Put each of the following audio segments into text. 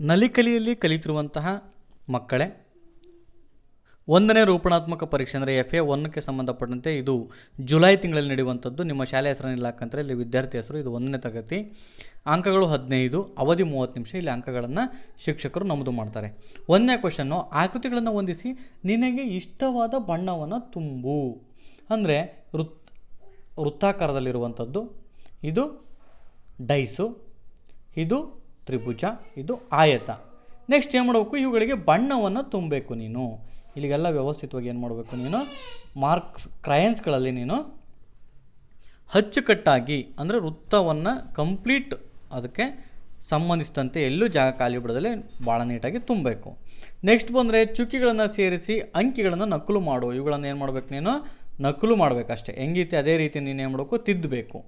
ನಲಿಕಲಿಯಲ್ಲಿ ಕಲಿತಿರುವಂತಹ ಮಕ್ಕಳೇ, ಒಂದನೇ ರೂಪಣಾತ್ಮಕ ಪರೀಕ್ಷೆ ಅಂದರೆ ಎಫ್ ಎ ಒನ್ಗೆ ಸಂಬಂಧಪಟ್ಟಂತೆ ಇದು ಜುಲೈ ತಿಂಗಳಲ್ಲಿ ನಡೆಯುವಂಥದ್ದು. ನಿಮ್ಮ ಶಾಲೆ ಹೆಸರನ್ನು ಇಲ್ಲ ಹಾಕಂತಾರೆ ಇಲ್ಲಿ ವಿದ್ಯಾರ್ಥಿ ಹೆಸರು ಇದು ಒಂದನೇ ತರಗತಿ. ಅಂಕಗಳು ಹದಿನೈದು, ಅವಧಿ ಮೂವತ್ತು ನಿಮಿಷ. ಇಲ್ಲಿ ಅಂಕಗಳನ್ನು ಶಿಕ್ಷಕರು ನಮೂದು ಮಾಡ್ತಾರೆ. ಒಂದನೇ ಕ್ವಶನ್ನು ಆಕೃತಿಗಳನ್ನು ಹೊಂದಿಸಿ ನಿನಗೆ ಇಷ್ಟವಾದ ಬಣ್ಣವನ್ನು ತುಂಬು. ಅಂದರೆ ವೃತ್, ವೃತ್ತಾಕಾರದಲ್ಲಿರುವಂಥದ್ದು. ಇದು ಡೈಸು. ಇದು ತ್ರಿಭುಜ, ಇದು ಆಯತ. ನೆಕ್ಸ್ಟ್ ಏನು ಮಾಡಬೇಕು? ಇವುಗಳಿಗೆ ಬಣ್ಣವನ್ನು ತುಂಬಬೇಕು ನೀನು. ಇಲ್ಲಿಗೆಲ್ಲ ವ್ಯವಸ್ಥಿತವಾಗಿ ಏನು ಮಾಡಬೇಕು ನೀನು? ಮಾರ್ಕ್ಸ್ ಕ್ರಯನ್ಸ್ಗಳಲ್ಲಿ ನೀನು ಅಚ್ಚುಕಟ್ಟಾಗಿ, ಅಂದರೆ ವೃತ್ತವನ್ನು ಕಂಪ್ಲೀಟ್ ಅದಕ್ಕೆ ಸಂಬಂಧಿಸಿದಂತೆ ಎಲ್ಲೂ ಜಾಗ ಖಾಲಿ ಬಿಡದಲ್ಲಿ ಭಾಳ ನೀಟಾಗಿ ತುಂಬಬೇಕು. ನೆಕ್ಸ್ಟ್ ಬಂದರೆ ಚುಕ್ಕಿಗಳನ್ನು ಸೇರಿಸಿ ಅಂಕಿಗಳನ್ನು ನಕಲು ಮಾಡು. ಇವುಗಳನ್ನು ಏನು ಮಾಡಬೇಕು ನೀನು? ನಕಲು ಮಾಡಬೇಕಷ್ಟೇ. ಹೆಂಗೈತೆ ಅದೇ ರೀತಿ ನೀನು ಏನು ಮಾಡಬೇಕು? ತಿದ್ದಬೇಕು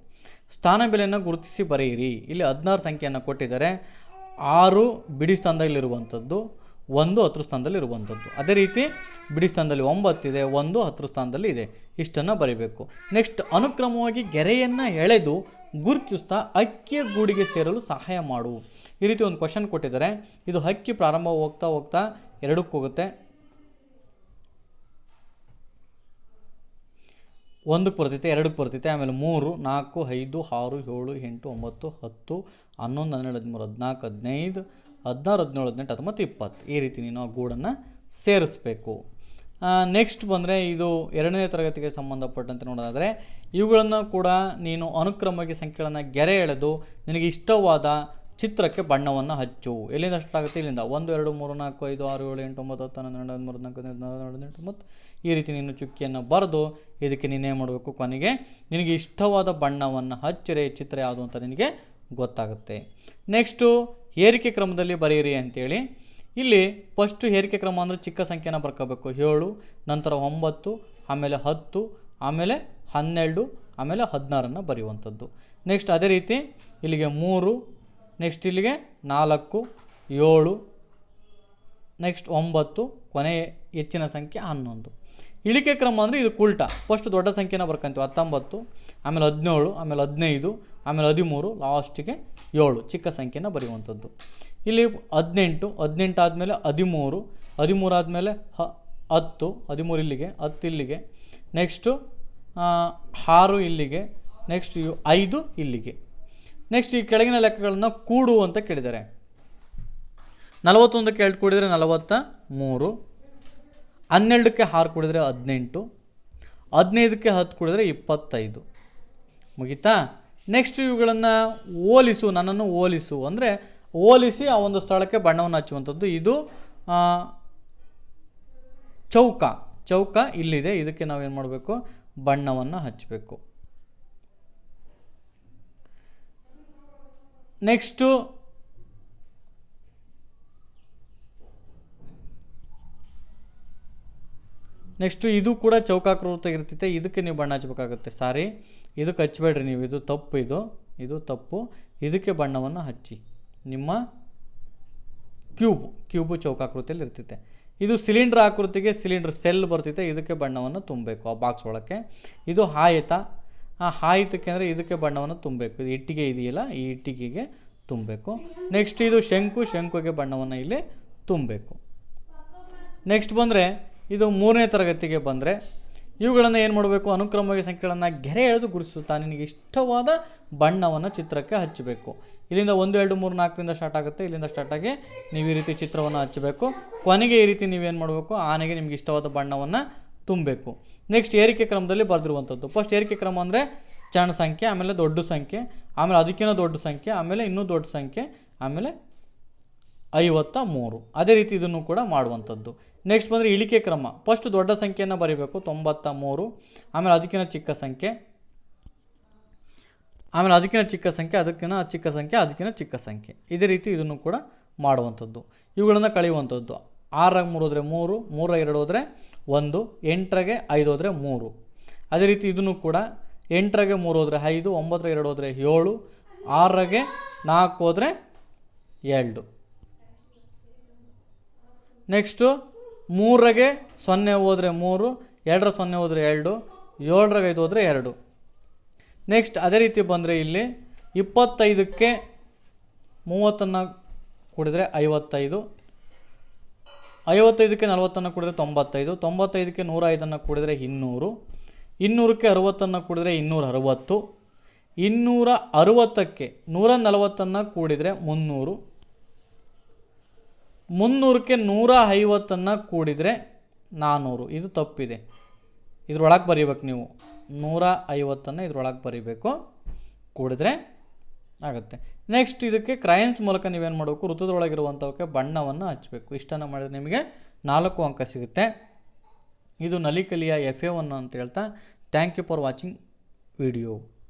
ಸ್ಥಾನ ಬೆಲೆಯನ್ನು ಗುರುತಿಸಿ ಬರೆಯಿರಿ. ಇಲ್ಲಿ ಹದಿನಾರು ಸಂಖ್ಯೆಯನ್ನು ಕೊಟ್ಟಿದ್ದಾರೆ. ಆರು ಬಿಡಿ ಸ್ಥಾನದಲ್ಲಿರುವಂಥದ್ದು ಒಂದು ಹತ್ತು ಸ್ಥಾನದಲ್ಲಿ ಇರುವಂಥದ್ದು ಅದೇ ರೀತಿ ಬಿಡಿ ಸ್ಥಾನದಲ್ಲಿ ಒಂಬತ್ತಿದೆ ಒಂದು ಹತ್ತು ಸ್ಥಾನದಲ್ಲಿ ಇದೆ. ಇಷ್ಟನ್ನು ಬರೀಬೇಕು. ನೆಕ್ಸ್ಟ್ ಅನುಕ್ರಮವಾಗಿ ಗೆರೆಯನ್ನು ಎಳೆದು ಗುರುತಿಸ್ತಾ ಅಕ್ಕಿಯ ಗೂಡಿಗೆ ಸೇರಲು ಸಹಾಯ ಮಾಡು. ಈ ರೀತಿ ಒಂದು ಕ್ವಶನ್ ಕೊಟ್ಟಿದ್ದಾರೆ. ಇದು ಹಕ್ಕಿ ಪ್ರಾರಂಭ ಹೋಗ್ತಾ ಹೋಗ್ತಾ ಎರಡಕ್ಕೆ ಹೋಗುತ್ತೆ. ಒಂದಕ್ಕೆ ಬರ್ತೈತೆ ಎರಡಕ್ಕೆ ಬರ್ತೈತೆ ಆಮೇಲೆ ಮೂರು, ನಾಲ್ಕು, ಐದು, ಆರು, ಏಳು, ಎಂಟು, ಒಂಬತ್ತು, ಹತ್ತು, ಹನ್ನೊಂದು, ಹನ್ನೆರಡು, ಹದಿಮೂರು, ಹದಿನಾಲ್ಕು, ಹದಿನೈದು, ಹದಿನಾರು, ಹದಿನೇಳು, ಹದಿನೆಂಟು, ಹತ್ತೊಂಬತ್ತು, ಇಪ್ಪತ್ತು ಈ ರೀತಿ ನೀನು ಆ ಗೂಡನ್ನು ಸೇರಿಸ್ಬೇಕು. ನೆಕ್ಸ್ಟ್ ಬಂದರೆ ಇದು ಎರಡನೇ ತರಗತಿಗೆ ಸಂಬಂಧಪಟ್ಟಂತೆ ನೋಡೋದಾದರೆ, ಇವುಗಳನ್ನು ಕೂಡ ನೀನು ಅನುಕ್ರಮವಾಗಿ ಸಂಖ್ಯೆಗಳನ್ನು ಗೆರೆ ಎಳೆದು ನಿನಗೆ ಇಷ್ಟವಾದ ಚಿತ್ರಕ್ಕೆ ಬಣ್ಣವನ್ನು ಹಚ್ಚು. ಎಲ್ಲಿಂದ ಸ್ಟಾರ್ಟ್ ಆಗುತ್ತೆ? ಇಲ್ಲಿಂದ. ಒಂದು, ಎರಡು, ಮೂರು, ನಾಲ್ಕು, ಐದು, ಆರು, ಏಳು, ಎಂಟು, ಒಂಬತ್ತು, ಹತ್ತು, ಹನ್ನೊಂದು, ಹನ್ನೆರಡು ಹದಿಮೂರು ನಾಲ್ಕು ಹದಿನೈದು ಎಂಟು, ಒಂಬತ್ತು. ಈ ರೀತಿ ನೀನು ಚುಕ್ಕಿಯನ್ನು ಬರೆದು ಇದಕ್ಕೆ ನೀನೇ ಮಾಡಬೇಕು ಕೊನೆಗೆ? ನಿನಗೆ ಇಷ್ಟವಾದ ಬಣ್ಣವನ್ನು ಹಚ್ಚಿರೆ, ಚಿತ್ರ ಯಾವುದು ಅಂತ ನಿನಗೆ ಗೊತ್ತಾಗುತ್ತೆ. ನೆಕ್ಸ್ಟು ಏರಿಕೆ ಕ್ರಮದಲ್ಲಿ ಬರೆಯಿರಿ ಅಂತೇಳಿ. ಇಲ್ಲಿ ಫಸ್ಟು ಏರಿಕೆ ಕ್ರಮ ಅಂದರೆ ಚಿಕ್ಕ ಸಂಖ್ಯೆನ ಬರ್ಕೋಬೇಕು. ಏಳು, ನಂತರ ಒಂಬತ್ತು, ಆಮೇಲೆ ಹತ್ತು, ಆಮೇಲೆ ಹನ್ನೆರಡು, ಆಮೇಲೆ ಹದಿನಾರನ್ನು ಬರೆಯುವಂಥದ್ದು. ನೆಕ್ಸ್ಟ್ ಅದೇ ರೀತಿ ಇಲ್ಲಿಗೆ ಮೂರು ನೆಕ್ಸ್ಟ್ ಇಲ್ಲಿಗೆ ನಾಲ್ಕು, ಏಳು ನೆಕ್ಸ್ಟ್ ಒಂಬತ್ತು ಕೊನೆ ಹೆಚ್ಚಿನ ಸಂಖ್ಯೆ ಹನ್ನೊಂದು. ಇಳಿಕೆ ಕ್ರಮ ಅಂದರೆ ಇದು ಉಲ್ಟಾ. ಫಸ್ಟ್ ದೊಡ್ಡ ಸಂಖ್ಯೆನ ಬರ್ಕೊಂತೀವಿ, ಹತ್ತೊಂಬತ್ತು, ಆಮೇಲೆ ಹದಿನೇಳು, ಆಮೇಲೆ ಹದಿನೈದು, ಆಮೇಲೆ ಹದಿಮೂರು ಲಾಸ್ಟಿಗೆ ಏಳು, ಚಿಕ್ಕ ಸಂಖ್ಯೆನ ಬರೆಯುವಂಥದ್ದು. ಇಲ್ಲಿ ಹದಿನೆಂಟು ಹದಿನೆಂಟು ಆದಮೇಲೆ ಹದಿಮೂರು ಹದಿಮೂರು ಆದಮೇಲೆ ಹ, ಹತ್ತು, ಹದಿಮೂರು ಇಲ್ಲಿಗೆ, ಹತ್ತು ಇಲ್ಲಿಗೆ ನೆಕ್ಸ್ಟು ಆರು ಇಲ್ಲಿಗೆ ನೆಕ್ಸ್ಟ್ ಐದು ಇಲ್ಲಿಗೆ. ನೆಕ್ಸ್ಟ್ ಈ ಕೆಳಗಿನ ಲೆಕ್ಕಗಳನ್ನು ಕೂಡು ಅಂತ ಕೇಳಿದ್ದಾರೆ. ನಲವತ್ತೊಂದಕ್ಕೆ ಎರಡು ಕೂಡಿದರೆ ನಲವತ್ತ ಮೂರು, ಹನ್ನೆರಡಕ್ಕೆ ಆರು ಕೂಡಿದರೆ ಹದಿನೆಂಟು, ಹದಿನೈದಕ್ಕೆ ಹತ್ತು ಕೂಡಿದರೆ ಇಪ್ಪತ್ತೈದು. ಮುಗೀತಾ? ನೆಕ್ಸ್ಟ್ ಇವುಗಳನ್ನು ಹೋಲಿಸು, ನನ್ನನ್ನು ಹೋಲಿಸು. ಅಂದರೆ ಹೋಲಿಸಿ ಆ ಒಂದು ಸ್ಥಳಕ್ಕೆ ಬಣ್ಣವನ್ನು ಹಚ್ಚುವಂಥದ್ದು. ಇದು ಚೌಕ. ಚೌಕ ಇಲ್ಲಿದೆ. ಇದಕ್ಕೆ ನಾವೇನು ಮಾಡಬೇಕು? ಬಣ್ಣವನ್ನು ಹಚ್ಚಬೇಕು. ನೆಕ್ಸ್ಟು ನೆಕ್ಸ್ಟು ಇದು ಕೂಡ ಚೌಕಾಕೃತಿಯಾಗಿರ್ತೈತೆ ಇದಕ್ಕೆ ನೀವು ಬಣ್ಣ ಹಚ್ಚಬೇಕಾಗುತ್ತೆ ಸಾರಿ ಇದಕ್ಕೆ ಹಚ್ಚಬೇಡ್ರಿ ನೀವು. ಇದು ತಪ್ಪು ಇದು. ಇದು ತಪ್ಪು. ಇದಕ್ಕೆ ಬಣ್ಣವನ್ನು ಹಚ್ಚಿ. ನಿಮ್ಮ ಕ್ಯೂಬ್, ಕ್ಯೂಬು ಚೌಕಾಕೃತಿಯಲ್ಲಿ ಇರ್ತೈತೆ ಇದು ಸಿಲಿಂಡ್ರ್ ಆಕೃತಿಗೆ ಸಿಲಿಂಡ್ರ್ ಸೆಲ್ ಬರ್ತೈತೆ ಇದಕ್ಕೆ ಬಣ್ಣವನ್ನು ತುಂಬಬೇಕು ಆ ಬಾಕ್ಸ್ ಒಳಕ್ಕೆ. ಇದು ಆಯತ ಆ ಹಾಯಿತಕ್ಕೆ ಅಂದರೆ ಇದಕ್ಕೆ ಬಣ್ಣವನ್ನು ತುಂಬಬೇಕು. ಇಟ್ಟಿಗೆ ಇದೆಯಲ್ಲ, ಈ ಇಟ್ಟಿಗೆಗೆ ತುಂಬಬೇಕು. ನೆಕ್ಸ್ಟ್ ಇದು ಶಂಕು, ಶಂಕುಗೆ ಬಣ್ಣವನ್ನು ಇಲ್ಲಿ ತುಂಬಬೇಕು. ನೆಕ್ಸ್ಟ್ ಬಂದರೆ, ಇದು ಮೂರನೇ ತರಗತಿಗೆ ಬಂದರೆ, ಇವುಗಳನ್ನು ಏನು ಮಾಡಬೇಕು? ಅನುಕ್ರಮವಾಗಿ ಸಂಖ್ಯೆಗಳನ್ನು ಗೆರೆ ಎಳೆದು ಗುರುತಿಸುತ್ತಾ ನಿನಗೆ ಇಷ್ಟವಾದ ಬಣ್ಣವನ್ನು ಚಿತ್ರಕ್ಕೆ ಹಚ್ಚಬೇಕು. ಇಲ್ಲಿಂದ ಒಂದು, ಎರಡು, ಮೂರು, ನಾಲ್ಕರಿಂದ ಸ್ಟಾರ್ಟ್ ಆಗುತ್ತೆ. ಇಲ್ಲಿಂದ ಸ್ಟಾರ್ಟ್ ಆಗಿ ನೀವು ಈ ರೀತಿ ಚಿತ್ರವನ್ನು ಹಚ್ಚಬೇಕು. ಕೊನೆಗೆ ಈ ರೀತಿ ನೀವೇನು ಮಾಡಬೇಕು? ಆನೆಗೆ ನಿಮ್ಗೆ ಇಷ್ಟವಾದ ಬಣ್ಣವನ್ನು ತುಂಬಬೇಕು. ನೆಕ್ಸ್ಟ್ ಏರಿಕೆ ಕ್ರಮದಲ್ಲಿ ಬರೆದಿರುವಂಥದ್ದು. ಫಸ್ಟ್ ಏರಿಕೆ ಕ್ರಮ ಅಂದರೆ ಸಣ್ಣ ಸಂಖ್ಯೆ, ಆಮೇಲೆ ದೊಡ್ಡ ಸಂಖ್ಯೆ, ಆಮೇಲೆ ಅದಕ್ಕಿಂತ ದೊಡ್ಡ ಸಂಖ್ಯೆ, ಆಮೇಲೆ ಇನ್ನೂ ದೊಡ್ಡ ಸಂಖ್ಯೆ, ಆಮೇಲೆ ಐವತ್ತ ಮೂರು. ಅದೇ ರೀತಿ ಇದನ್ನು ಕೂಡ ಮಾಡುವಂಥದ್ದು. ನೆಕ್ಸ್ಟ್ ಬಂದರೆ ಇಳಿಕೆ ಕ್ರಮ. ಫಸ್ಟ್ ದೊಡ್ಡ ಸಂಖ್ಯೆಯನ್ನು ಬರೀಬೇಕು, ತೊಂಬತ್ತ ಮೂರು, ಆಮೇಲೆ ಅದಕ್ಕಿಂತ ಚಿಕ್ಕ ಸಂಖ್ಯೆ, ಆಮೇಲೆ ಅದಕ್ಕಿಂತ ಚಿಕ್ಕ ಸಂಖ್ಯೆ ಅದಕ್ಕಿಂತ ಚಿಕ್ಕ ಸಂಖ್ಯೆ ಅದಕ್ಕಿಂತ ಚಿಕ್ಕ ಸಂಖ್ಯೆ. ಇದೇ ರೀತಿ ಇದನ್ನು ಕೂಡ ಮಾಡುವಂಥದ್ದು. ಇವುಗಳನ್ನು ಕಳೆಯುವಂಥದ್ದು. ಆರಾಗ ಮೂರು ಹೋದರೆ ಮೂರು ಮೂರ ಎರಡು ಹೋದರೆ ಒಂದು ಎಂಟರಾಗೆ ಐದು ಹೋದರೆ ಮೂರು. ಅದೇ ರೀತಿ ಇದನ್ನು ಕೂಡ ಎಂಟರಾಗೆ ಮೂರು ಹೋದರೆ ಐದು ಒಂಬತ್ತರ ಎರಡು ಹೋದರೆ ಏಳು ಆರಾಗೆ ನಾಲ್ಕು ಹೋದರೆ ಎರಡು. ನೆಕ್ಸ್ಟು ಮೂರಗೆ ಸೊನ್ನೆ ಹೋದರೆ ಮೂರು, ಎರಡರ ಸೊನ್ನೆ ಹೋದರೆ ಎರಡು ಏಳರಾಗ ಐದು ಹೋದರೆ ಎರಡು. ನೆಕ್ಸ್ಟ್ ಅದೇ ರೀತಿ ಬಂದರೆ ಇಲ್ಲಿ ಇಪ್ಪತ್ತೈದಕ್ಕೆ ಮೂವತ್ತನ್ನು ಕೂಡಿದರೆ ಐವತ್ತೈದು. ಐವತ್ತೈದಕ್ಕೆ ನಲವತ್ತನ್ನು ಕೂಡಿದರೆ ತೊಂಬತ್ತೈದು, ತೊಂಬತ್ತೈದಕ್ಕೆ ನೂರ ಐದನ್ನು ಕೂಡಿದರೆ ಇನ್ನೂರು, ಇನ್ನೂರಕ್ಕೆ ಅರುವತ್ತನ್ನು ಕೂಡಿದರೆ ಇನ್ನೂರ ಅರುವತ್ತು ಇನ್ನೂರ ಅರುವತ್ತಕ್ಕೆ ನೂರ ನಲವತ್ತನ್ನು ಕೂಡಿದರೆ ಮುನ್ನೂರು, ಮುನ್ನೂರಕ್ಕೆ ನೂರ ಐವತ್ತನ್ನು ಕೂಡಿದರೆ ನಾನ್ನೂರು ಇದು ತಪ್ಪಿದೆ. ಇದ್ರೊಳಗೆ ಬರೀಬೇಕು ನೀವು. ನೂರ ಐವತ್ತನ್ನು ಇದ್ರೊಳಗೆ ಬರೀಬೇಕು. ಕೂಡಿದ್ರೆ ಆಗುತ್ತೆ. ನೆಕ್ಸ್ಟ್ ಇದಕ್ಕೆ ಕ್ರಯನ್ಸ್ ಮೂಲಕ ನೀವೇನು ಮಾಡಬೇಕು? ಋತುದೊಳಗಿರುವಂಥವಕ್ಕೆ ಬಣ್ಣವನ್ನು ಹಚ್ಚಬೇಕು ಇಷ್ಟನ್ನು ಮಾಡಿದ್ರೆ ನಿಮಗೆ ನಾಲ್ಕು ಅಂಕ ಸಿಗುತ್ತೆ. ಇದು ನಲಿಕಲಿಯ ಎಫ್ ಎ ಒನ್ ಅಂತ ಹೇಳ್ತಾ. Thank you for watching video